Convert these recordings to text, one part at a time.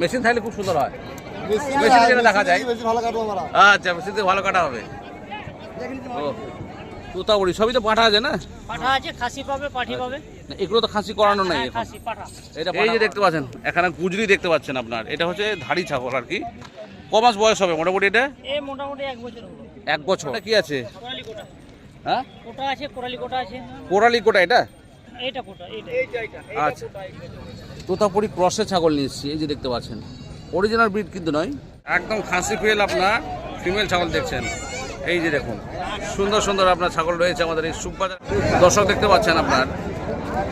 Machine থাকলে খুব সুন্দর হয়। বেশি বেশি যেটা দেখা যায়। বেশি ভালো কাটবো আমরা। আচ্ছা মেশিন থেকে ভালো কাটা হবে। ও তুতাবড়ি সবই তো পাঠা আছে না? পাঠা আছে খাসি পাবে পাঠি পাবে। না, এগুলো তো খাসি করানো নাই হ্যাঁ খাসি পাঠা। এটা এই যে দেখতে পাচ্ছেন এখানে গুজরি দেখতে পাচ্ছেন আপনার। এটা হচ্ছে ধাড়ি ছাগল আর কি। ক মাস বয়স হবে মোটামুটি এটা? এ মোটামুটি এক বছর হলো এক বছর। কি আছে? কোরালি কোটা। হ্যাঁ? কোটা আছে কোরালি কোটা আছে। কোরালি কোটা এটা? এইটা কোটা এইটা। আচ্ছা। তোতাপুরি ক্রসে ছাগল নিয়ে এসেছি এই যে দেখতে পাচ্ছেন। অরিজিনাল ব্রিড কিন্তু নয়। একদম খাসি ফিমেল আপনার ফিমেল ছাগল দেখছেন। এই যে দেখুন সুন্দর সুন্দর আপনার ছাগল রয়েছে আমাদের এই সুখবাজার দর্শক দেখতে পাচ্ছেন আপনার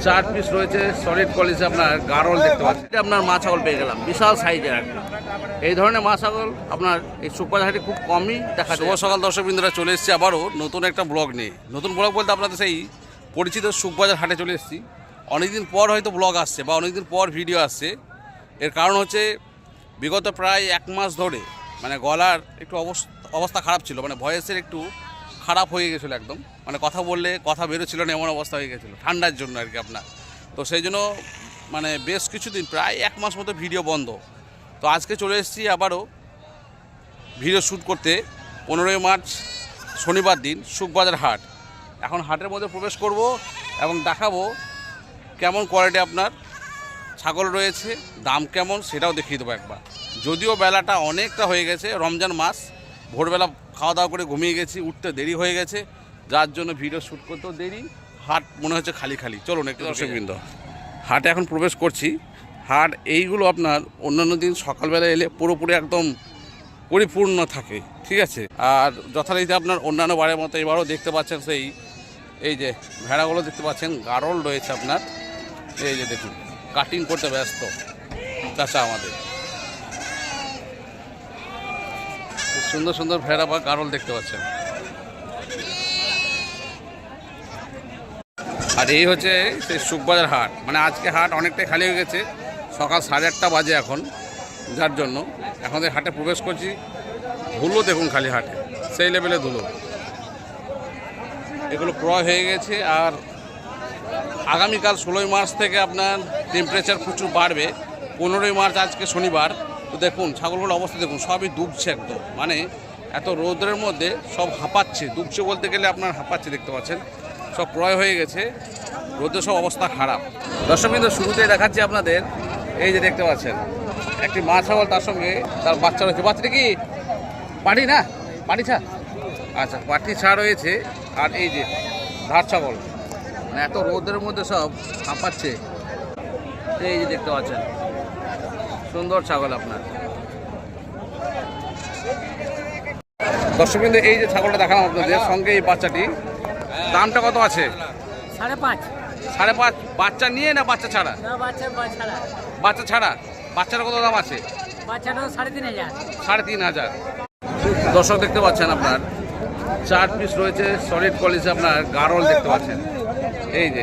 চার পিস রয়েছে সলিড কোয়ালিটি আপনার গারল দেখতে পাচ্ছেন। এটা আপনার মা ছাগল পেয়ে গেলাম বিশাল সাইজের একটা এই ধরনের মা ছাগল আপনার এই সুখবাজার হাটে খুব কমই দেখা যায়। শুভ সকাল দর্শক বিন্দুরা চলে এসেছি আবারও নতুন একটা ব্লগ নিয়ে। নতুন ব্লগ বলতে আপনাদের সেই পরিচিত সুখবাজার হাটে চলে এসেছি। অনেকদিন পর হয়তো ব্লগ আসছে বা অনেকদিন পর ভিডিও আসছে। এর কারণ হচ্ছে বিগত প্রায় এক মাস ধরে মানে গলার একটু অবস্থা অবস্থা খারাপ ছিল মানে ভয়েসের একটু খারাপ হয়ে গেছিল একদম। মানে কথা বললে কথা বেরোচ্ছিল না, এমন অবস্থা হয়ে গেছিল, ঠান্ডার জন্য আর কি আপনার। তো সেই জন্য মানে বেশ কিছুদিন, প্রায় এক মাস মতো ভিডিও বন্ধ। তো আজকে চলে এসেছি আবারও ভিডিও শ্যুট করতে, পনেরোই মার্চ, শনিবার দিন, সুখবাজার হাট। এখন হাটের মধ্যে প্রবেশ করব এবং দেখাবো কেমন কোয়ালিটি আপনার? ছাগল রয়েছে, দাম কেমন সেটাও দেখিয়ে দেবো একবার। যদিও বেলাটা অনেকটা হয়ে গেছে, রমজান মাস, ভোরবেলা খাওয়া দাওয়া করে ঘুমিয়ে গেছি, উঠতে দেরি হয়ে গেছে, যার জন্য ভিডিও শ্যুট করতেও দেরি, হাট মনে হচ্ছে খালি খালি। চলুন একটু দর্শকবৃন্দ হাটে এখন প্রবেশ করছি। হাট এইগুলো আপনার অন্যান্য দিন সকালবেলা এলে পুরোপুরি একদম পরিপূর্ণ থাকে, ঠিক আছে? আর যথারীতি আপনার অন্যান্য বারের মতো এবারও দেখতে পাচ্ছেন সেই, এই যে ভেড়াগুলো দেখতে পাচ্ছেন, গারল রয়েছে আপনার। এই যে দেখুন কাটিং করতে ব্যস্ত, চাচা আমাদের। সুন্দর সুন্দর ভেড়া বা গারল দেখতে পাচ্ছেন। আর এই হচ্ছে সেই সুখবাজার হাট। মানে আজকে হাট অনেকটাই খালি হয়ে গেছে, সকাল সাড়ে আটটা বাজে এখন, যার জন্য এখন হাটে প্রবেশ করছি। ধুলো দেখুন খালি হাটে, সেই লেভেলে ধুলো। এগুলো ক্রয় হয়ে গেছে আর আগামীকাল ষোলোই মার্চ থেকে আপনার টেম্পারেচার প্রচুর বাড়বে। পনেরোই মার্চ আজকে শনিবার। তো দেখুন, ছাগলগুলোর অবস্থা দেখুন, সবই ডুবছে একদম। মানে এত রৌদ্রের মধ্যে সব হাঁপাচ্ছে। ডুবছে বলতে গেলে আপনার হাঁপাচ্ছে, দেখতে পাচ্ছেন। সব ক্রয় হয়ে গেছে। রোদের সব অবস্থা খারাপ। দর্শক বিন্দু শুরুতেই দেখাচ্ছি আপনাদের। এই যে দেখতে পাচ্ছেন, একটি মা ছাগল তার সঙ্গে তার বাচ্চা রয়েছে। বাচ্চাটা কি? পাটি না? পাটি ছা? আচ্ছা পাটি ছা রয়েছে। আর এই যে ধার ছাগল। এত রোদের মধ্যে সব হাঁপাচ্ছে। এই যে দেখতে পাচ্ছেন সুন্দর ছাগল আপনার। দর্শক বিন্দু এই যে ছাগলটা দেখালাম আপনাদের সঙ্গে এই বাচ্চাটি দামটা কত আছে? সাড়ে পাঁচ। সাড়ে পাঁচ বাচ্চা নিয়ে না বাচ্চা ছাড়া? বাচ্চা ছাড়া। বাচ্চার কত দাম আছে? সাড়ে তিন হাজার। সাড়ে তিন হাজার। দর্শক দেখতে পাচ্ছেন আপনার চার পিস রয়েছে সলিড কোয়ালিটি আপনার গারল দেখতে পাচ্ছেন। এই যে,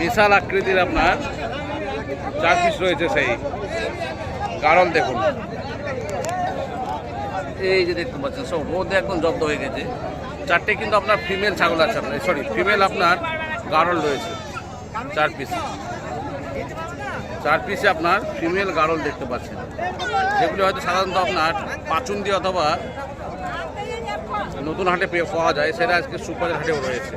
বিশাল আকৃতির আপনার চার পিস রয়েছে সেই গারল দেখুন। এই যে দেখতে পাচ্ছেন, সব রোদে একদম জব্দ হয়ে গেছে। চারটে কিন্তু আপনার ফিমেল ছাগল আছে আপনার সরি ফিমেল আপনার গারল রয়েছে, চার পিস চার পিসে আপনার ফিমেল গারল দেখতে পাচ্ছেন। যেগুলি হয়তো সাধারণত আপনার পাচুন দিয়ে অথবা নতুন হাটে পাওয়া যায় সেটা আজকে সুপার হাটেও রয়েছে।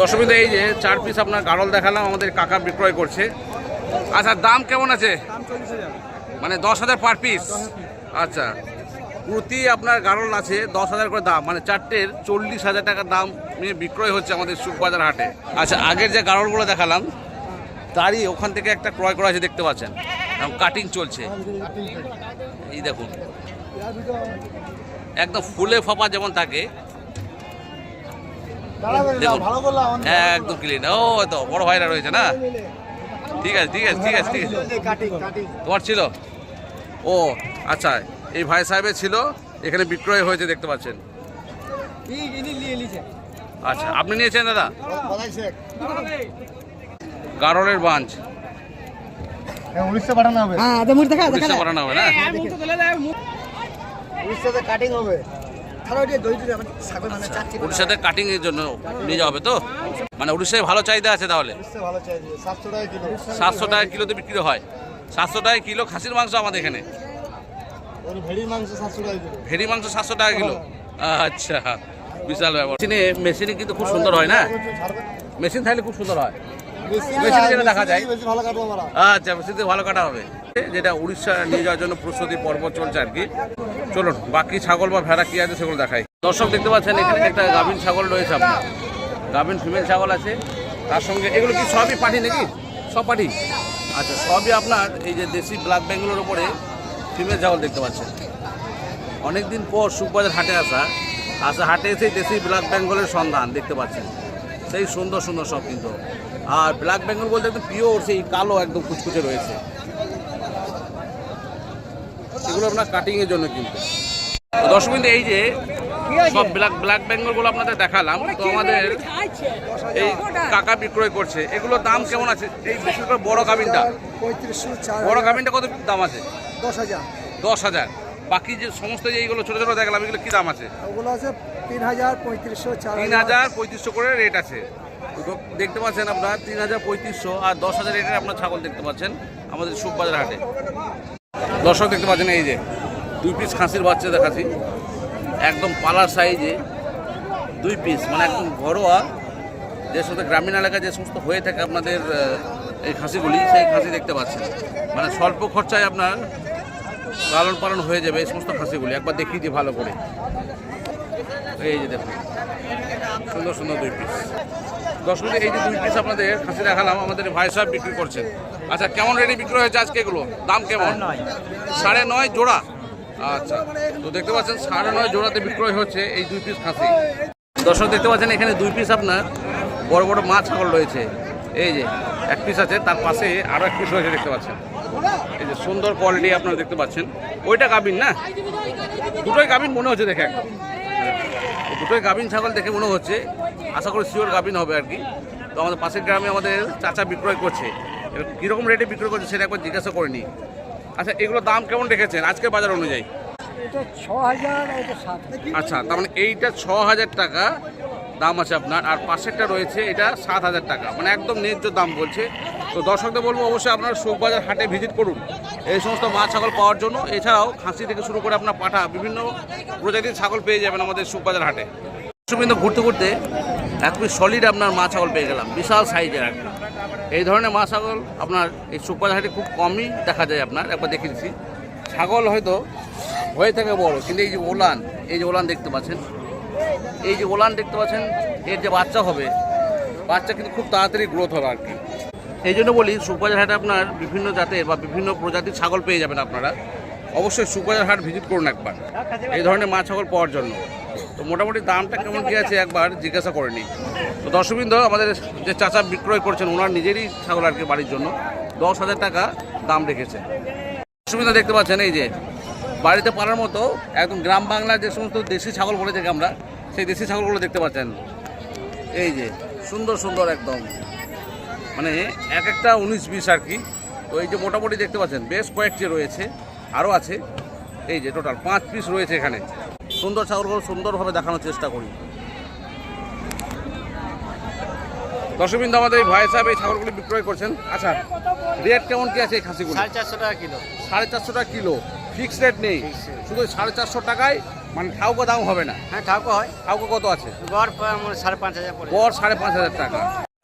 দশমীতে এই যে চার পিস আপনার গারল দেখালাম আমাদের কাকা বিক্রয় করছে। আচ্ছা দাম কেমন আছে? মানে দশ হাজার পার পিস? আচ্ছা প্রতি আপনার গারল আছে দশ হাজার করে দাম মানে চারটের চল্লিশ হাজার টাকার দাম নিয়ে বিক্রয় হচ্ছে আমাদের সুখবাজার হাটে। আচ্ছা আগের যে গারলগুলো দেখালাম তারই ওখান থেকে একটা ক্রয় করা আছে দেখতে পাচ্ছেন। কাটিং চলছে। এই দেখুন। একদম ফুলে ফাঁপা যেমন থাকে। দেখুন। একদম ক্লিন ও তো বড় ভাইরা রয়েছে না? ঠিক আছে ঠিক আছে ঠিক আছে ঠিক আছে। কাটিং কাটিং তোমার ছিল? ও আচ্ছা এই ভাই সাহেবের ছিল এখানে বিক্রয় হয়েছে দেখতে পাচ্ছেন। ইনি নিয়ে নিছে আচ্ছা আপনি নিয়েছেন দাদা? গারলের বাঞ্চ। উড়িষ্যা পাঠানো হবে। হ্যাঁ উড়িষ্যা বানানো হবে না? কাটিং হবে। ছাগল মানে চারটি উড়িষ্যাতে কাটিং এর জন্য নিয়ে যাওয়া হবে তো? মানে উড়িষ্যায় ভালো চাহিদা আছে তাহলে? সাতশো টাকা কিলোতে বিক্রি হয়। সাতশো টাকা কিলো খাসির মাংস আমাদের এখানে। ভেড়ির মাংস সাতশো টাকা কিলো। ভেড়ি মাংস সাতশো টাকা কিলো? আচ্ছা বিশাল ব্যাপার। মেশিনে মেশিনে কিন্তু খুব সুন্দর হয় না? মেশিন থাকলে খুব সুন্দর হয়। মেশিনে যেটা দেখা যায়। আচ্ছা ভালো কাটা হবে। যেটা উড়িষ্যা নিয়ে যাওয়ার জন্য প্রস্তুতি পর্ব চলছে আর কি। চলুন বাকি ছাগল বা ভেড়া কি আছে সেগুলো দেখাই। দর্শক দেখতে পাচ্ছেন এখানে একটা গাভিন ছাগল রয়েছে আপনার। গাভিন ফিমেল ছাগল আছে। তার সঙ্গে এগুলো কি সবই পাঠি নাকি? সব পাঠি? আচ্ছা সবই আপনার এই যে দেশি ব্ল্যাক উপরে ফিমেল ছাগল দেখতে পাচ্ছেন। অনেকদিন পর সুখবাজার হাটে আসা আসা হাটে এসে দেশি ব্ল্যাক বেঙ্গলের সন্ধান দেখতে পাচ্ছেন। সেই সুন্দর সুন্দর সব কিন্তু। আর ব্ল্যাক বেঙ্গল বলতে একদম পিওর সেই কালো একদম কুচকুচে রয়েছে। সেগুলো আপনার কাটিং এর জন্য কিন্তু। দর্শক বিন্দু এই যে সব ব্ল্যাক ব্ল্যাক বেঙ্গলগুলো আপনাদের দেখালাম তো আমাদের এই কাকা বিক্রয় করছে। এগুলোর দাম কেমন আছে? এই বিশেষ করে বড় কাবিনটা। বড় কাবিনটা কত দাম আছে? দশ হাজার। দশ হাজার। বাকি যে সমস্ত যে এইগুলো ছোটো ছোটো দেখলাম এগুলো কী দাম আছে? ওগুলো আছে তিন হাজার পঁয়ত্রিশশো তিন হাজার পঁয়ত্রিশশো করে রেট আছে। দেখতে পাচ্ছেন আপনার তিন হাজার পঁয়ত্রিশশো আর দশ হাজার রেটের আপনার ছাগল দেখতে পাচ্ছেন আমাদের সুখবাজার হাটে। দর্শক দেখতে পাচ্ছেন এই যে, দুই পিস খাসির বাচ্চা দেখাচ্ছি। একদম পালার সাইজে দুই পিস মানে একদম ঘরোয়া। যে সমস্ত গ্রামীণ এলাকায় যে সমস্ত হয়ে থাকে আপনাদের এই খাসিগুলি, সেই খাসি দেখতে পাচ্ছেন। মানে স্বল্প খরচায় আপনার লালন পালন হয়ে যাবে এই সমস্ত খাসিগুলি। একবার দেখিয়ে দিই ভালো করে। এই যে দেখুন, সুন্দর সুন্দর দুই পিস দশ মিনিট এই যে দুই পিস আপনাদের খাসি দেখালাম আমাদের ভাই সাহেব বিক্রি করছেন। আচ্ছা কেমন রেটে বিক্রি হয়েছে আজকে এগুলো? দাম কেমন? সাড়ে নয়। জোড়া? আচ্ছা তো দেখতে পাচ্ছেন সাড়ে নয় জোড়াতে বিক্রয় হচ্ছে এই দুই পিস খাসি। দর্শক দেখতে পাচ্ছেন এখানে দুই পিস আপনার বড় বড় মাছ ছাগল রয়েছে। এই যে এক পিস আছে তার পাশে আরও এক পিস রয়েছে দেখতে পাচ্ছেন। এই যে সুন্দর কোয়ালিটি আপনারা দেখতে পাচ্ছেন। ওইটা গাবিন না? দুটোই গাবিন মনে হচ্ছে দেখে একদম। দুটোই গাভিন ছাগল দেখে মনে হচ্ছে। আশা করি শিওর গাভিন হবে আর কি। তো আমাদের পাশের গ্রামে আমাদের চাচা বিক্রয় করছে। এবার কীরকম রেটে বিক্রয় করছে সেটা একবার জিজ্ঞাসা করে নিই আচ্ছা এগুলো দাম কেমন রেখেছেন? আজকের বাজার অনুযায়ী। আচ্ছা তার মানে এইটা ছ হাজার টাকা দাম আছে আপনার আর পাশেরটা রয়েছে এটা সাত হাজার টাকা। মানে একদম ন্যায্য দাম বলছে। তো দর্শকদের বলব অবশ্যই আপনারা সুখবাজার হাটে ভিজিট করুন। এই সমস্ত মাছ ছাগল পাওয়ার জন্য। এছাড়াও খাসি থেকে শুরু করে আপনার পাঠা বিভিন্ন প্রজাতির ছাগল পেয়ে যাবেন আমাদের সুখবাজার হাটে। ঘুরতে ঘুরতে এক পিস সলিড আপনার মাছ ছাগল পেয়ে গেলাম, বিশাল সাইজের কি। এই ধরনের মাছ ছাগল আপনার এই সুখবাজার হাটে খুব কমই দেখা যায় আপনার, একবার দেখে দিচ্ছি ছাগল হয়তো হয়ে থাকে বড়, কিন্তু এই যে ওলান, এই যে ওলান দেখতে পাচ্ছেন, এই যে ওলান দেখতে পাচ্ছেন, এর যে বাচ্চা হবে, বাচ্চা কিন্তু খুব তাড়াতাড়ি গ্রোথ হবে আর কি। এই জন্য বলি সুখবাজার হাটে আপনার বিভিন্ন জাতের বা বিভিন্ন প্রজাতির ছাগল পেয়ে যাবেন আপনারা। অবশ্যই সুখবাজার হাট ভিজিট করুন একবার, এই ধরনের মাছ ছাগল পাওয়ার জন্য। তো মোটামুটি দামটা কেমন কী আছে একবার জিজ্ঞাসা করেনি তো দর্শকবৃন্দ, আমাদের যে চাচা বিক্রয় করছেন, ওনার নিজেরই ছাগল আর কি বাড়ির জন্য। দশ হাজার টাকা দাম রেখেছে। দর্শকবৃন্দ দেখতে পাচ্ছেন, এই যে বাড়িতে পালার মতো একদম গ্রাম বাংলার যে সমস্ত দেশি ছাগল বলে থাকি আমরা, সেই দেশি ছাগলগুলো দেখতে পাচ্ছেন। এই যে সুন্দর সুন্দর একদম। মানে এক একটা উনিশ, বিশ আর কি। তো এই যে মোটামুটি দেখতে পাচ্ছেন, বেশ কয়েকটি রয়েছে, আরও আছে। এই যে টোটাল পাঁচ পিস রয়েছে এখানে। সুন্দর ছাগলগুলো সুন্দরভাবে দেখানোর চেষ্টা করি। দর্শকবৃন্দ আমাদের এই ভাই সাহেব এই ছাগলগুলি বিক্রয় করছেন। আচ্ছা রেট কেমন কি আছে এই খাসিগুলো? সাড়ে চারশো টাকা কিলো। সাড়ে চারশো টাকা কিলো। ফিক্সড রেট নেই। শুধু সাড়ে চারশো টাকায় মানে ঠাউকো দাম হবে না। হ্যাঁ ঠাকুর হয়। ঠাউকো কত আছে? গড় মানে সাড়ে পাঁচ হাজার পড়ে গড় সাড়ে পাঁচ হাজার টাকা।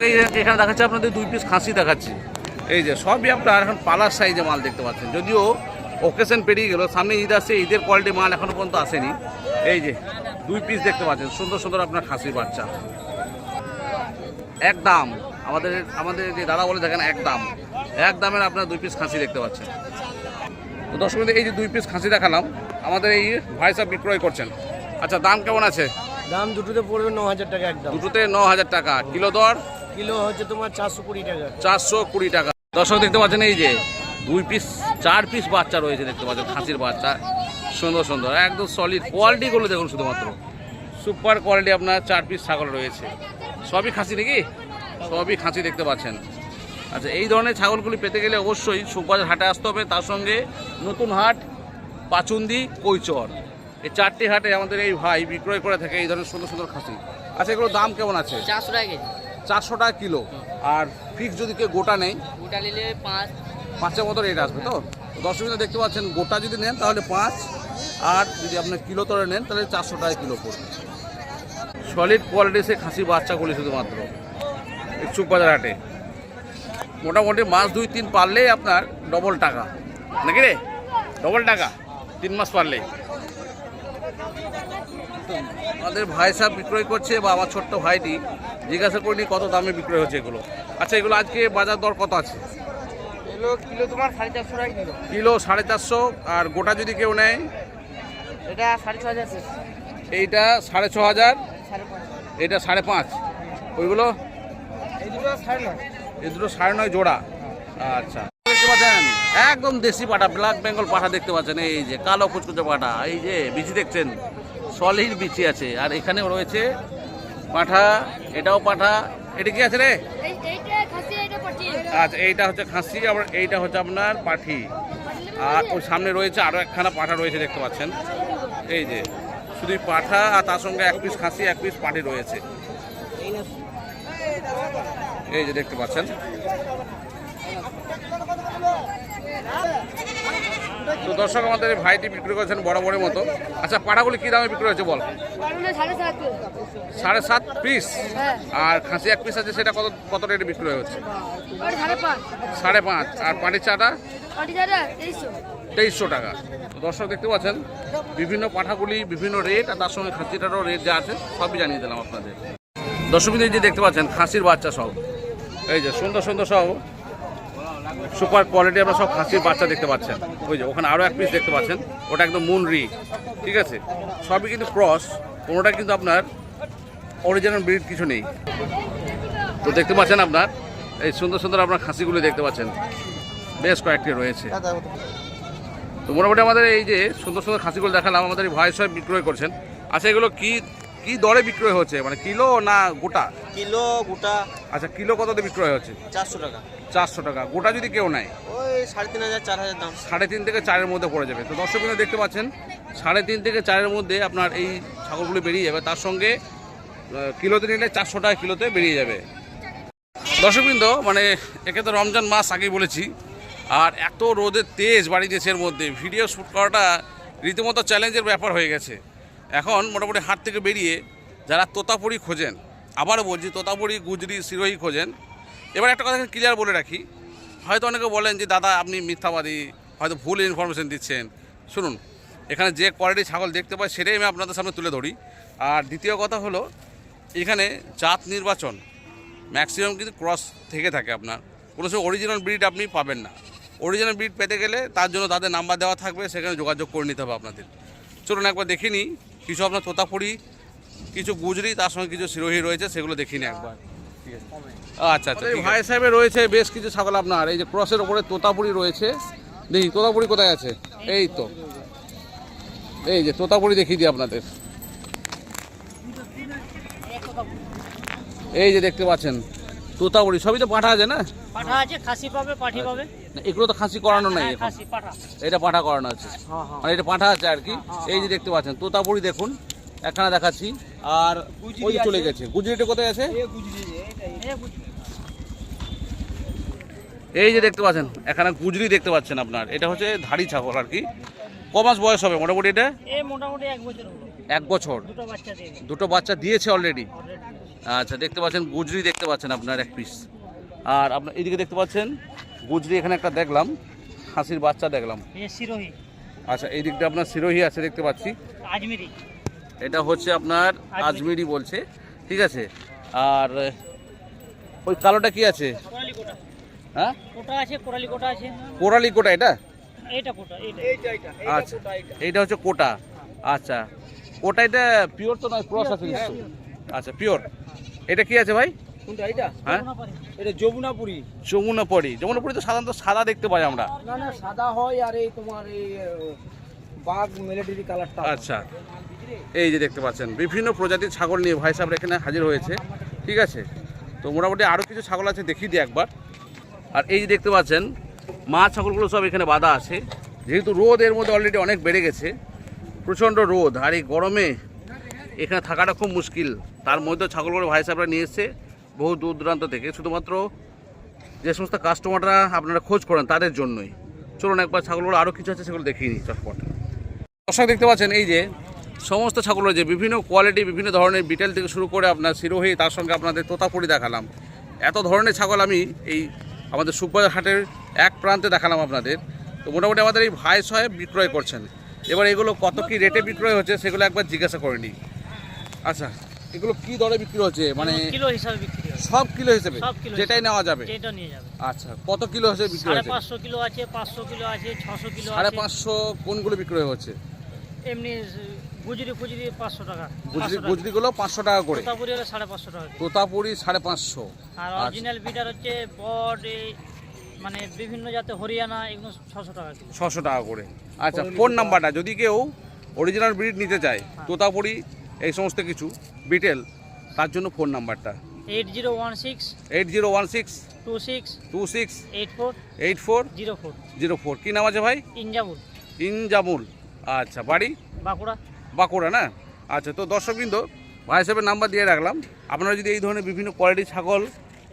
এই যে এখানে দেখাচ্ছে আপনাদের দুই পিস খাসি দেখাচ্ছি। এই যে সবই আপনার এখন পালার সাইজে মাল দেখতে পাচ্ছেন। যদিও ওকেশন পেরিয়ে গেল। সামনে ঈদ আসছে ঈদের কোয়ালিটি মাল এখনও পর্যন্ত আসেনি। এই যে দুই পিস দেখতে পাচ্ছেন সুন্দর সুন্দর আপনার খাসির বাচ্চা। এক দাম আমাদের আমাদের যে দাদা বলে দেখেন এক দাম। এক দামের আপনার দুই পিস খাসি দেখতে পাচ্ছেন। তো দর্শক বন্ধু, এই যে দুই পিস খাসি দেখালাম আমাদের এই ভাই সাহেব বিক্রয় করছেন। আচ্ছা দাম কেমন আছে? দাম দুটোতে পড়বে ন হাজার টাকা একদম। দুটোতে ন হাজার টাকা। কিলো দর? কিলো হচ্ছে তোমার চারশো কুড়ি টাকা। চারশো কুড়ি টাকা। দর্শক দেখতে পাচ্ছেন এই যে দুই পিস চার পিস বাচ্চা রয়েছে দেখতে পাচ্ছেন খাসির বাচ্চা। সুন্দর সুন্দর একদম সলিড কোয়ালিটিগুলো দেখুন শুধুমাত্র। সুপার কোয়ালিটি আপনার চার পিস ছাগল রয়েছে। সবই খাসি নাকি? সবই খাসি দেখতে পাচ্ছেন। আচ্ছা এই ধরনের ছাগলগুলি পেতে গেলে অবশ্যই সুপার হাটে আসতে হবে। তার সঙ্গে নতুন হাট পাচুন্দি কৈচর। এই চারটি হাটে আমাদের এই ভাই বিক্রয় করে থাকে এই ধরনের সুন্দর সুন্দর খাসি। আচ্ছা এগুলোর দাম কেমন আছে? চারশো টাকা চারশো টাকা কিলো। আর ফিক্স যদি কেউ গোটা নেই গোটা নিলে পাঁচ পাঁচের মতো রেট আসবে তো? দশ দেখতে পাচ্ছেন, গোটা যদি নেন তাহলে পাঁচ আর যদি আপনার কিলো তরে নেন তাহলে চারশো টাকা কিলো পড়বে। সলিড কোয়ালিটি সে খাসি বাচ্চাগুলি শুধুমাত্র। ইচ্ছুক বাজার হাটে। মোটামুটি মাস দুই তিন পারলেই আপনার ডবল টাকা। নাকি রে? ডবল টাকা। তিন মাস পারলেই। আমাদের ভাই সাহেব বিক্রয় করছে বা আমার ছোট্ট ভাইটি, জিজ্ঞাসা করিনি কত দামে বিক্রয় হচ্ছে এগুলো। আচ্ছা এগুলো আজকে বাজার দর কত আছে? কিলো তোমার সাড়ে চারশো টাকা কিলো কিলো সাড়ে চারশো আর গোটা যদি কেউ নেয়? এটা সাড়ে ছ হাজার এইটা সাড়ে ছ হাজার এটা সাড়ে পাঁচ। ওইগুলো? এই দুটো সাড়ে নয়। এই দুটো সাড়ে নয় জোড়া। আচ্ছা। দেখতে পাচ্ছেন? একদম দেশি পাঠা ব্ল্যাক বেঙ্গল পাঠা দেখতে পাচ্ছেন। এই যে কালো কুচকুচে পাঠা এই যে বিচি দেখছেন? সলিড বিচি আছে। আর এখানেও রয়েছে পাঠা এটাও পাঠা। এটা কি আছে রে এই- এইটা খাসি এইটা পাঠিয়ে আচ্ছা এইটা হচ্ছে খাসি, আবার এইটা হচ্ছে আপনার পাঠি। আর ওর সামনে রয়েছে আরও একখানা পাঠা রয়েছে, দেখতে পাচ্ছেন। এই যে, শুধু পাঠা আর তার সঙ্গে এক পিস খাসি, এক পিস পাঠি রয়েছে। এই যে, দেখতে পাচ্ছেন। তো দর্শক আমাদের ভাইটি বিক্রি করেছেন বড় বড় মতো। আচ্ছা পাঠাগুলি কি দামে বিক্রি হয়েছে বল? সাড়ে সাত। পিস হ্যাঁ। আর খাসি এক পিস আছে সেটা কত কত রেটে বিক্রি হচ্ছে? সাড়ে পাঁচ। আর পাটির চাটা? তেইশশো। টাকা। দর্শক দেখতে পাচ্ছেন বিভিন্ন পাঠাগুলি বিভিন্ন রেট আর তার সঙ্গে খাসিটারও রেট যা আছে সবই জানিয়ে দিলাম আপনাদের। দর্শক যে দেখতে পাচ্ছেন খাসির বাচ্চা সব। এই যে সুন্দর সুন্দর সব। সুপার কোয়ালিটি আমরা সব খাসির বাচ্চা দেখতে পাচ্ছেন। ওই যে ওখানে আরও এক পিস দেখতে পাচ্ছেন। ওটা একদম মুন রি ঠিক আছে? সবই কিন্তু ক্রস কোনোটা কিন্তু আপনার অরিজিনাল ব্রিড কিছু নেই। তো দেখতে পাচ্ছেন আপনার এই সুন্দর সুন্দর আপনার খাসিগুলি দেখতে পাচ্ছেন। বেশ কয়েকটি রয়েছে। তো মোটামুটি আমাদের এই যে সুন্দর সুন্দর খাসিগুলো দেখালাম আমাদের এই ভাই সাহেব বিক্রয় করছেন। আচ্ছা এগুলো কি কি দরে বিক্রয় হচ্ছে? মানে কিলো না গোটা? কিলো গোটা আচ্ছা কিলো কততে বিক্রয় হচ্ছে? চারশো টাকা। চারশো টাকা গোটা যদি কেউ নেয়? ওই সাড়ে তিন হাজার চার হাজার দাম। সাড়ে তিন থেকে চারের মধ্যে পড়ে যাবে। তো দর্শক দেখতে পাচ্ছেন সাড়ে তিন থেকে চারের মধ্যে আপনার এই ছাগলগুলো বেরিয়ে যাবে। তার সঙ্গে কিলোতে নিলে চারশো টাকা কিলোতে বেরিয়ে যাবে। দর্শকবৃন্দ মানে একে তো রমজান মাস আগেই বলেছি আর এত রোদের তেজ বাড়ি দেশের মধ্যে। ভিডিও শ্যুট করাটা রীতিমতো চ্যালেঞ্জের ব্যাপার হয়ে গেছে। এখন মোটামুটি হাট থেকে বেরিয়ে যারা তোতাপুরি খোঁজেন আবার বলছি তোতাপুরি গুজরি সিরোহি খোঁজেন এবার একটা কথা ক্লিয়ার বলে রাখি। হয়তো অনেকে বলেন যে, দাদা, আপনি মিথ্যাবাদী, হয়তো ভুল ইনফরমেশন দিচ্ছেন। শুনুন, এখানে যে কোয়ালিটি ছাগল দেখতে পাই, সেটাই আমি আপনাদের সামনে তুলে ধরি। আর দ্বিতীয় কথা হলো, এখানে জাত নির্বাচন ম্যাক্সিমাম কিন্তু ক্রস থেকে থাকে আপনার। কোনো সময় অরিজিনাল ব্রিড আপনি পাবেন না। অরিজিনাল ব্রিড পেতে গেলে তার জন্য তাদের নাম্বার দেওয়া থাকবে, সেখানে যোগাযোগ করে নিতে হবে আপনাদের। চলুন একবার দেখে নিই, কিছু আপনার তোতাপুরি, কিছু গুজরি, তার সঙ্গে কিছু সিরোহি রয়েছে, সেগুলো দেখিনি একবার। আচ্ছা আচ্ছা ভাই সাহেবের রয়েছে বেশ কিছু ছাগল আপনার। এই যে ক্রসের ওপরে তোতাপুরি রয়েছে। দেখি তোতাপুরি কোথায় আছে? এই তো। এই যে তোতাপুরি দেখিয়ে দিই আপনাদের। এই যে দেখতে পাচ্ছেন তোতাপুরি। সবই তো পাঠা আছে না? পাঠা আছে খাসি পাবে পাঠি পাবে। এগুলো তো খাসি করানো নাই হ্যাঁ, এখন। খাসি পাঠা। এটা পাঠা করানো আছে। মানে এটা পাঠা আছে আর কি। এই যে দেখতে পাচ্ছেন তোতাপুরি দেখুন। একখানা দেখাচ্ছি। আর ওই চলে গেছে। গুজরিটা কোথায় আছে? এই যে দেখতে পাচ্ছেন এখানে গুজরি দেখতে পাচ্ছেন আপনার। এটা হচ্ছে ধাড়ি ছাগল আর কি। ক মাস বয়স হবে মোটামুটি এটা? মোটামুটি এক বছর এক বছর। দুটো বাচ্চা দিয়েছে। অলরেডি আচ্ছা দেখতে পাচ্ছেন গুজরি দেখতে পাচ্ছেন আপনার এক পিস আর আপনার এইদিকে দেখতে পাচ্ছেন গুজরি এখানে একটা দেখলাম হাসির বাচ্চা দেখলাম। সিরোহি আচ্ছা এই দিকটা আপনার সিরোহি আছে দেখতে পাচ্ছি। আজমিরি। এটা হচ্ছে আপনার আজমিরি। বলছে ঠিক আছে? আর ওই কালোটা কি আছে? হ্যাঁ? কোটা আছে কোরালি কোটা আছে। কোরালি কোটা এটা? এইটা কোটা এইটা। আচ্ছা। এইটা। হচ্ছে কোটা। আচ্ছা। কোটা এটা পিওর তো নয় ক্রস আছে আচ্ছা পিওর এটা কি আছে ভাই? কোনটা হ্যাঁ? এটা যমুনাপুরি। যমুনাপরি। যমুনাপরি তো সাধারণত সাদা দেখতে পাই আমরা। না না সাদা হয় আর এই তোমার এই বাঘ মিলিটারি কালারটা আচ্ছা। এই যে দেখতে পাচ্ছেন বিভিন্ন প্রজাতির ছাগল নিয়ে ভাই সাহেব এখানে হাজির হয়েছে। ঠিক আছে? তো মোটামুটি আরও কিছু ছাগল আছে দেখিয়ে দিই একবার। আর এই যে দেখতে পাচ্ছেন, মাছ ছাগলগুলো সব এখানে বাঁধা আছে। যেহেতু রোদ এর মধ্যে অলরেডি অনেক বেড়ে গেছে, প্রচণ্ড রোদ। আর এই গরমে এখানে থাকাটা খুব মুশকিল। তার মধ্যে ছাগলগুলো ভাই সাহেবরা নিয়ে এসছে বহু দূর দূরান্ত থেকে। শুধুমাত্র যে সমস্ত কাস্টমাররা আপনারা খোঁজ করেন তাদের জন্যই। চলুন একবার ছাগলগুলো আরও কিছু আছে সেগুলো দেখিয়ে নিই চটপট। দর্শক দেখতে পাচ্ছেন, এই যে সমস্ত ছাগল যে বিভিন্ন কোয়ালিটি বিভিন্ন ধরনের বিটেল থেকে শুরু করে আপনার সিরোহি তার সঙ্গে আপনাদের তোতাপুরি দেখালাম। এত ধরনের ছাগল আমি এই আমাদের সুখবাজার হাটের এক প্রান্তে দেখালাম আপনাদের। তো মোটামুটি আমাদের এই ভাই সাহেব বিক্রয় করছেন। এবার এগুলো কত কি রেটে বিক্রয় হচ্ছে সেগুলো একবার জিজ্ঞাসা করে নিই। আচ্ছা এগুলো কি দরে বিক্রি হচ্ছে? মানে কিলো হিসাবে বিক্রি সব কিলো হিসেবে? যেটাই নেওয়া যাবে? যেটা নিয়ে যাবে। আচ্ছা কত কিলো হিসেবে বিক্রি হচ্ছে? পাঁচশো কিলো আছে পাঁচশো কিলো আছে ছশো কিলো সাড়ে আছে। পাঁচশো কোনগুলো বিক্রয় হচ্ছে? এমনি গুজরি ফুজরি পাঁচশো টাকা। গুজরি গুজরিগুলো পাঁচশো টাকা করে। তোতাপুরি হলে সাড়ে পাঁচশো টাকা। তোতাপুরি সাড়ে পাঁচশো। আর আচ্ছা। অরিজিনাল বিটার হচ্ছে বড এই মানে বিভিন্ন জাতে হরিয়ানা এগুলো ছশো টাকা ছশো টাকা করে। আচ্ছা ফোন নাম্বারটা যদি কেউ অরিজিনাল ব্রিড নিতে চায় তোতাপুরি এই সমস্ত কিছু বিটেল তার জন্য ফোন নাম্বারটা। Eight zero one six eight zero one six two six two six eight four eight four zero four. Zero four. কী নাম আছে ভাই? ইনজাবুল ইনজামুল। আচ্ছা বাড়ি? বাঁকুড়া। বাঁকুড়া, না? আচ্ছা তো দর্শকবৃন্দ ভাই সাহেবের নাম্বার দিয়ে রাখলাম। আপনারা যদি এই ধরনের বিভিন্ন কোয়ালিটির ছাগল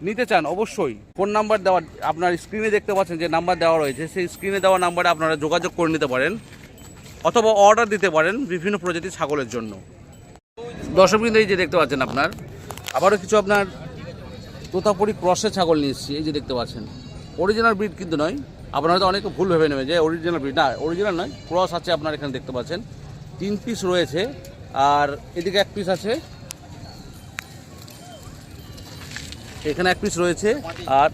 নিতে চান, অবশ্যই ফোন নাম্বার দেওয়া, আপনার স্ক্রিনে দেখতে পাচ্ছেন যে নাম্বার দেওয়া রয়েছে। সেই স্ক্রিনে দেওয়া নাম্বারে আপনারা যোগাযোগ করে নিতে পারেন অথবা অর্ডার দিতে পারেন বিভিন্ন প্রজাতির ছাগলের জন্য। দর্শকবৃন্দ, এই যে দেখতে পাচ্ছেন আপনার, আবারও কিছু আপনার তোতাপুরি ক্রসের ছাগল নিয়ে এই যে দেখতে পাচ্ছেন অরিজিনাল ব্রিড কিন্তু নয়। আপনারা হয়তো অনেকে ভুল ভেবে নেবে যে অরিজিনাল ব্রিড না অরিজিনাল নয় ক্রস আছে আপনার এখানে দেখতে পাচ্ছেন। তিন পিস রয়েছে আর এদিকে এক পিস আছে। এখানে এক পিস রয়েছে আর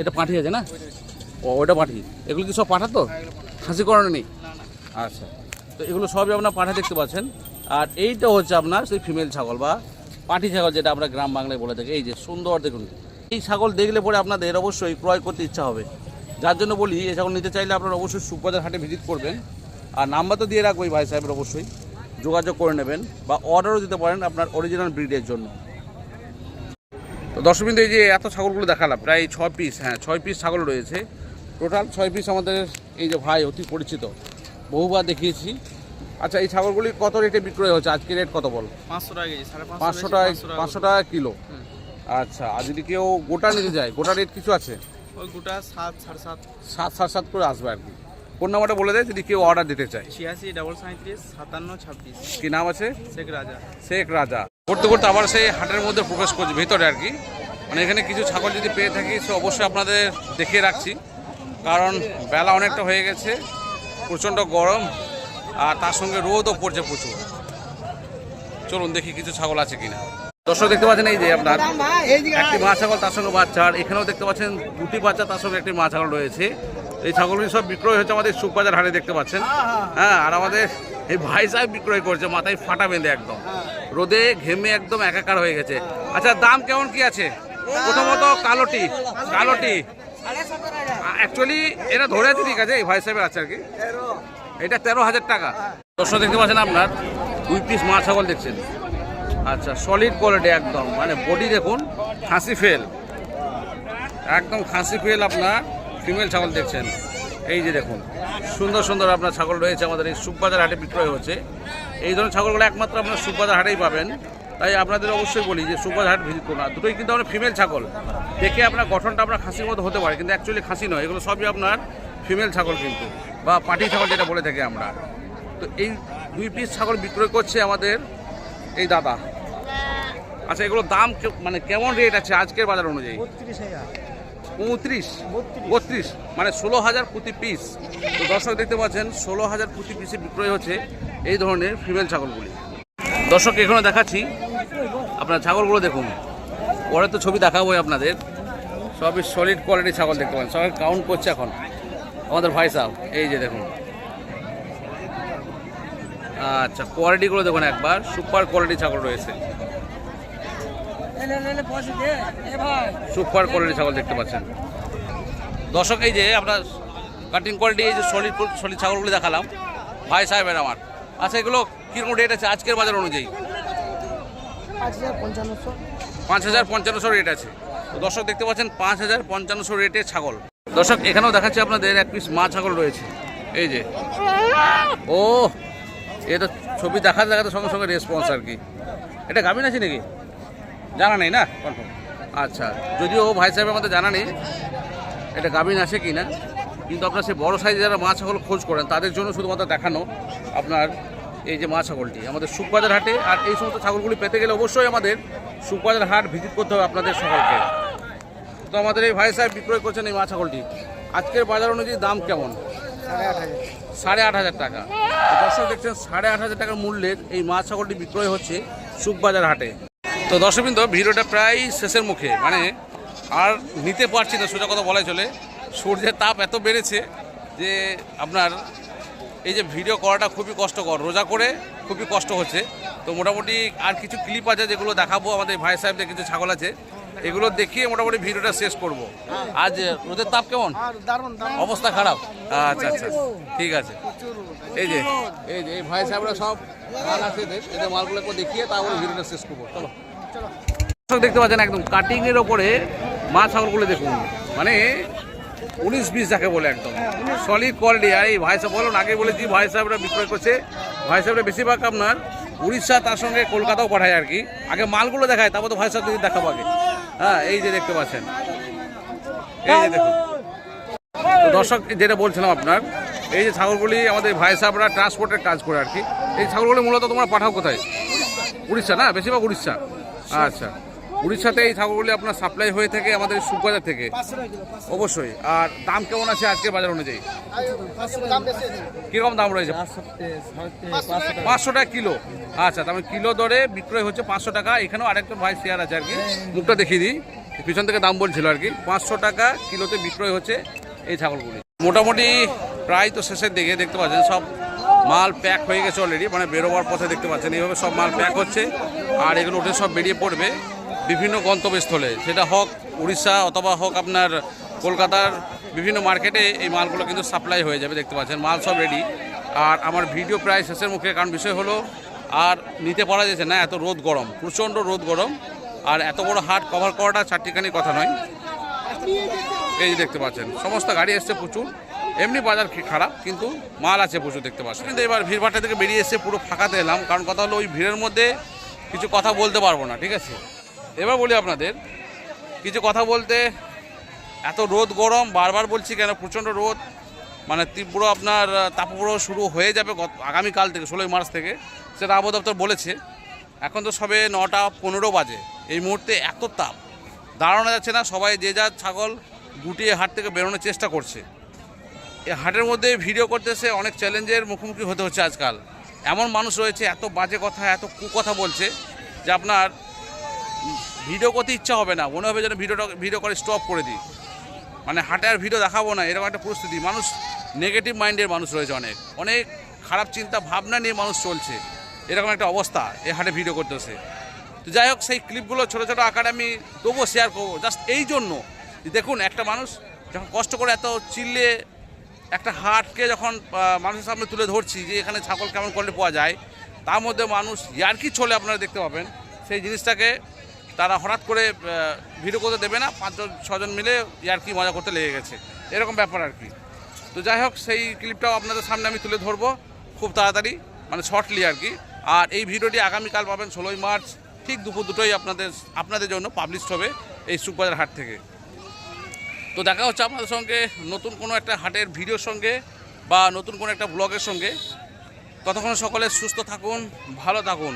এটা পাঠি আছে না? ও ওটা পাঠি। এগুলো কি সব পাঠা তো? খাসি করানো নেই? আচ্ছা। তো এগুলো সবই আপনার পাঠা দেখতে পাচ্ছেন। আর এইটা হচ্ছে আপনার সেই ফিমেল ছাগল বা পাঠি ছাগল যেটা আমরা গ্রাম বাংলায় বলে থাকি। এই যে সুন্দর দেখুন। এই ছাগল দেখলে পরে আপনাদের অবশ্যই ক্রয় করতে ইচ্ছা হবে। যার জন্য বলি এই ছাগল নিতে চাইলে আপনারা অবশ্যই সুখবাজার হাটে ভিজিট করবেন। আর নাম্বার তো দিয়ে রাখব এই ভাই সাহেবের অবশ্যই। যোগাযোগ করে নেবেন বা অর্ডারও দিতে পারেন আপনার অরিজিনাল ব্রিডের জন্য। তো দর্শকবৃন্দ এই যে এত ছাগলগুলো দেখালাম প্রায় ছয় পিস হ্যাঁ ছয় পিস ছাগল রয়েছে। টোটাল ছয় পিস আমাদের এই যে ভাই অতি পরিচিত। বহুবার দেখিয়েছি। আচ্ছা এই ছাগলগুলি কত রেটে বিক্রয় হচ্ছে? আজকে রেট কত বল? পাঁচশো টাকা পাঁচশো টাকা পাঁচশো টাকা কিলো। আচ্ছা আর যদি কেউ গোটা নিতে যায় গোটা রেট কিছু আছে? ওই গোটা সাত সাড়ে সাত। সাত সাড়ে সাত করে আসবে আর কি। ফোন নাম্বারটা বলে দেয় যদি কেউ অর্ডার দিতে চায়। ছিয়াশি ডাবল সাঁত্রিশ সাতান্ন ছাব্বিশ। কি নাম আছে? শেখ রাজা। শেখ রাজা। করতে করতে আবার সেই হাটের মধ্যে প্রবেশ করছে ভেতরে আর কি। মানে এখানে কিছু ছাগল যদি পেয়ে থাকি সে অবশ্যই আপনাদের দেখিয়ে রাখছি। কারণ বেলা অনেকটা হয়ে গেছে প্রচণ্ড গরম আর তার সঙ্গে রোদও পড়ছে প্রচুর। চলুন দেখি কিছু ছাগল আছে কিনা। দর্শক দেখতে পাচ্ছেন এই যে আপনার একটি মা ছাগল তার সঙ্গে বাচ্চা আর এখানেও দেখতে পাচ্ছেন দুটি বাচ্চা তার সঙ্গে একটি মা ছাগল রয়েছে। এই ছাগলগুলি সব বিক্রয় হচ্ছে আমাদের সুখবাজার হাটে দেখতে পাচ্ছেন। হ্যাঁ আর আমাদের এই ভাই সাহেব বিক্রয় করছে মাথায় ফাটা বেঁধে একদম। রোদে ঘেমে একদম একাকার হয়ে গেছে। আচ্ছা দাম কেমন কি আছে? প্রথমত কালোটি কালোটি। অ্যাকচুয়ালি এটা ধরে আছে ঠিক আছে এই ভাই সাহেবের আছে আর কি। এটা তেরো হাজার টাকা। দর্শক দেখতে পাচ্ছেন আপনার দুই পিস মা ছাগল দেখছেন। আচ্ছা সলিড কোয়ালিটি একদম। মানে বডি দেখুন খাসি ফেল একদম খাসি ফেল আপনার। ফিমেল ছাগল দেখছেন। এই যে দেখুন, সুন্দর সুন্দর আপনার ছাগল রয়েছে আমাদের এই সুখবাজার হাটে বিক্রয় হচ্ছে। এই ধরনের ছাগলগুলো একমাত্র আপনার সুখবাজার হাটেই পাবেন। তাই আপনাদের অবশ্যই বলি যে সুখবাজার হাট ভিজিট করুন। দুটোই কিন্তু আমরা ফিমেল ছাগল। দেখে আপনার গঠনটা আপনার খাসির মতো হতে পারে, কিন্তু অ্যাকচুয়ালি খাসি নয়। এগুলো সবই আপনার ফিমেল ছাগল কিন্তু, বা পাটি ছাগল যেটা বলে থাকি আমরা। তো এই দুই পিস ছাগল বিক্রয় করছে আমাদের এই দাদা। আচ্ছা এগুলোর দাম মানে কেমন রেট আছে আজকের বাজার অনুযায়ী? পঁয়ত্রিশ বত্রিশ। মানে ষোলো হাজার প্রতি পিস তো দর্শক দেখতে পাচ্ছেন ষোলো হাজার প্রতি পিসে বিক্রয় হচ্ছে এই ধরনের ফিমেল ছাগলগুলি। দর্শক এখানে দেখাচ্ছি আপনার ছাগলগুলো দেখুন। পরে তো ছবি দেখাবোই আপনাদের। সবই সলিড কোয়ালিটির ছাগল দেখতে পাবেন সবাই কাউন্ট করছে এখন। আমাদের ভাই সাহেব এই যে দেখুন। আচ্ছা কোয়ালিটিগুলো দেখুন একবার। সুপার কোয়ালিটি ছাগল রয়েছে। সুপার কোয়ালিটি ছাগল দেখতে পাচ্ছেন। দর্শক এই যে আপনার কাটিং কোয়ালিটি এই যে সলিড সলিড ছাগলগুলি দেখালাম। ভাই সাহেবের আমার। আচ্ছা এগুলো কীরকম রেট আছে আজকের বাজার অনুযায়ী? পাঁচ হাজার পঞ্চান্নশো। রেট আছে। দর্শক দেখতে পাচ্ছেন পাঁচ হাজার পঞ্চান্নশো রেটের ছাগল। দর্শক এখানেও দেখাচ্ছি আপনাদের এক পিস মা ছাগল রয়েছে। এই যে। ও এটা ছবি দেখা দেখাতে সঙ্গে সঙ্গে রেসপন্স আর কি। এটা গাভিন আছে নাকি? জানা নেই না? কনফার্ম আচ্ছা যদিও ও ভাই সাহেবের আমাদের জানা নেই, এটা গাভিন আছে কি না কিন্তু আপনার সেই বড় সাইজে যারা মা ছাগল খোঁজ করেন, তাদের জন্য শুধুমাত্র দেখানো আপনার এই যে মা ছাগলটি। আমাদের সুখবাজার হাটে, আর এই সমস্ত ছাগলগুলি পেতে গেলে অবশ্যই আমাদের সুখবাজার হাট ভিজিট করতে হবে আপনাদের সকলকে। তো আমাদের এই ভাই সাহেব বিক্রয় করছেন এই মা ছাগলটি। আজকের বাজার অনুযায়ী দাম কেমন? সাড়ে আট হাজার টাকা। দর্শক দেখছেন, সাড়ে আট হাজার টাকার মূল্যের এই মা ছাগলটি বিক্রয় হচ্ছে সুখবাজার হাটে। তো দর্শকবৃন্দ, ভিডিওটা প্রায় শেষের মুখে মানে আর নিতে পারছি না, সোজা কথা বলাই চলে। সূর্যের তাপ এত বেড়েছে যে আপনার এই যে ভিডিও করাটা খুবই কষ্টকর, রোজা করে খুবই কষ্ট হচ্ছে। তো মোটামুটি আর কিছু ক্লিপ আছে যেগুলো দেখাবো, আমাদের ভাই সাহেবদের কিছু ছাগল আছে, এগুলো দেখিয়ে মোটামুটি ভিডিওটা শেষ করব। আজ রোদের তাপ কেমন? অবস্থা খারাপ? আচ্ছা আচ্ছা ঠিক আছে। এই যে এই যে, এই ভাই সাহেবরা সব মাল আছে এদের। এদের মালগুলো একবার দেখিয়ে তারপরে ভিডিওটা শেষ করব। চলো। দর্শক দেখতে পাচ্ছেন একদম কাটিং এর ওপরে মাছ ছাগলগুলো দেখুন। মানে উনিশ বিশ যাকে বলে একদম। সলিড কোয়ালিটি আর এই ভাই সাহেব বলুন আগে বলেছি ভাই সাহেবরা বিক্রয় করছে। ভাই সাহেবরা বেশিরভাগ আপনার উড়িষ্যা তার সঙ্গে কলকাতাও পাঠায় আর কি। আগে মালগুলো দেখায় তারপর তো ভাই সাহেব যদি দেখাবো আগে। হ্যাঁ এই যে দেখতে পাচ্ছেন। এই যে দেখুন। দর্শক যেটা বলছিলাম আপনার এই যে ছাগলগুলি আমাদের ভাই সাহেবরা ট্রান্সপোর্টের কাজ করে আর কি। এই ছাগলগুলি মূলত তোমরা পাঠাও কোথায়? উড়িষ্যা না? বেশিরভাগ উড়িষ্যা। আচ্ছা। উড়িষ্যাতে এই ছাগলগুলি আপনার সাপ্লাই হয়ে থাকে আমাদের সুবাজার থেকে। অবশ্যই। আর দাম কেমন আছে আজকের বাজার অনুযায়ী? কীরকম দাম রয়েছে? পাঁচশো টাকা কিলো। আচ্ছা তার মানে কিলো দরে বিক্রয় হচ্ছে পাঁচশো টাকা। এখানেও আরেকটা ভাই শেয়ার আছে আর কি। মুখটা দেখিয়ে দিই। পিছন থেকে দাম বলছিল আর কি। পাঁচশো টাকা কিলোতে বিক্রয় হচ্ছে এই ছাগলগুলি। মোটামুটি প্রায় তো শেষের দিকে দেখতে পাচ্ছেন, সব মাল প্যাক হয়ে গেছে অলরেডি মানে বেরোবার পথে দেখতে পাচ্ছেন, এইভাবে সব মাল প্যাক হচ্ছে। আর এগুলো উঠে সব বেরিয়ে পড়বে বিভিন্ন গন্তব্যস্থলে, সেটা হোক উড়িষ্যা অথবা হোক আপনার কলকাতার বিভিন্ন মার্কেটে এই মালগুলো কিন্তু সাপ্লাই হয়ে যাবে, দেখতে পাচ্ছেন, মাল সব রেডি আর আমার ভিডিও প্রায় শেষের মুখে, কারণ বিষয় হলো, আর নিতে পারা যাচ্ছে না, এত রোদ গরম, প্রচণ্ড রোদ গরম, আর এত বড় হাট কভার করাটা চারটিখানি কথা নয়। এই দেখতে পাচ্ছেন, সমস্ত গাড়ি এসছে প্রচুর। এমনি বাজার খারাপ, কিন্তু মাল আছে প্রচুর দেখতে পাচ্ছি। কিন্তু এবার ভিড়ভাট্টা থেকে বেরিয়ে এসে পুরো ফাঁকাতে এলাম, কারণ কথা হলো ওই ভিড়ের মধ্যে কিছু কথা বলতে পারব না, ঠিক আছে? এবার বলি আপনাদের, কিছু কথা বলতে, এত রোদ গরম, বারবার বলছি কেন, প্রচণ্ড রোদ মানে তীব্র আপনার তাপপ্রবাহ শুরু হয়ে যাবে আগামীকাল থেকে, ষোলোই মার্চ থেকে, সেটা আবহাওয়া দপ্তর বলেছে। এখন তো সবে নটা পনেরো বাজে, এই মুহূর্তে এত তাপ। দাঁড়ানো যাচ্ছে না, সবাই যে যার ছাগল গুটিয়ে হাট থেকে বেরোনোর চেষ্টা করছে। হাটের মধ্যে ভিডিও করতেছে, অনেক চ্যালেঞ্জের মুখোমুখি হতে হচ্ছে আজকাল। এমন মানুষ রয়েছে, এত বাজে কথা, এত কুকথা বলছে, যে আপনার ভিডিও করতে ইচ্ছা হবে না। মনে হবে যেন ভিডিওটা, ভিডিও করে স্টপ করে দিই। মানে হাটে আর ভিডিও দেখাবো না, এরকম একটা পরিস্থিতি। মানুষ নেগেটিভ মাইন্ডের মানুষ রয়েছে অনেক। অনেক খারাপ চিন্তা ভাবনা নিয়ে মানুষ চলছে। এরকম একটা অবস্থা এই হাটে ভিডিও করতেছে। তো যাই হোক, সেই ক্লিপগুলো ছোটো ছোটো আকারে আমি তবুও শেয়ার করব। জাস্ট এই জন্য। দেখুন, একটা মানুষ যখন কষ্ট করে এত চিল্লে একটা হাটকে যখন মানুষের সামনে তুলে ধরছি যে এখানে ছাগল কেমন করলে পাওয়া যায়, তার মধ্যে মানুষ ইয়ার্কি চলে আপনারা দেখতে পাবেন, সেই জিনিসটাকে তারা হঠাৎ করে ভিডিও করতে দেবে না, পাঁচজন, ছজন মিলে ইয়ার্কি মজা করতে লেগে গেছে, এরকম ব্যাপার আর কি। তো যাই হোক, সেই ক্লিপটাও আপনাদের সামনে আমি তুলে ধরবো, খুব তাড়াতাড়ি মানে শর্টলি আর কি। আর এই ভিডিওটি আগামীকাল পাবেন ষোলোই মার্চ, ঠিক দুপুর দুটোই আপনাদের আপনাদের জন্য পাবলিশ হবে এই সুখবাজার হাট থেকে। তো দেখা হচ্ছে আপনাদের সঙ্গে নতুন কোনো একটা হাটের ভিডিওর সঙ্গে বা নতুন কোনো একটা ব্লগের সঙ্গে। ততক্ষণ সকলে সুস্থ থাকুন, ভালো থাকুন।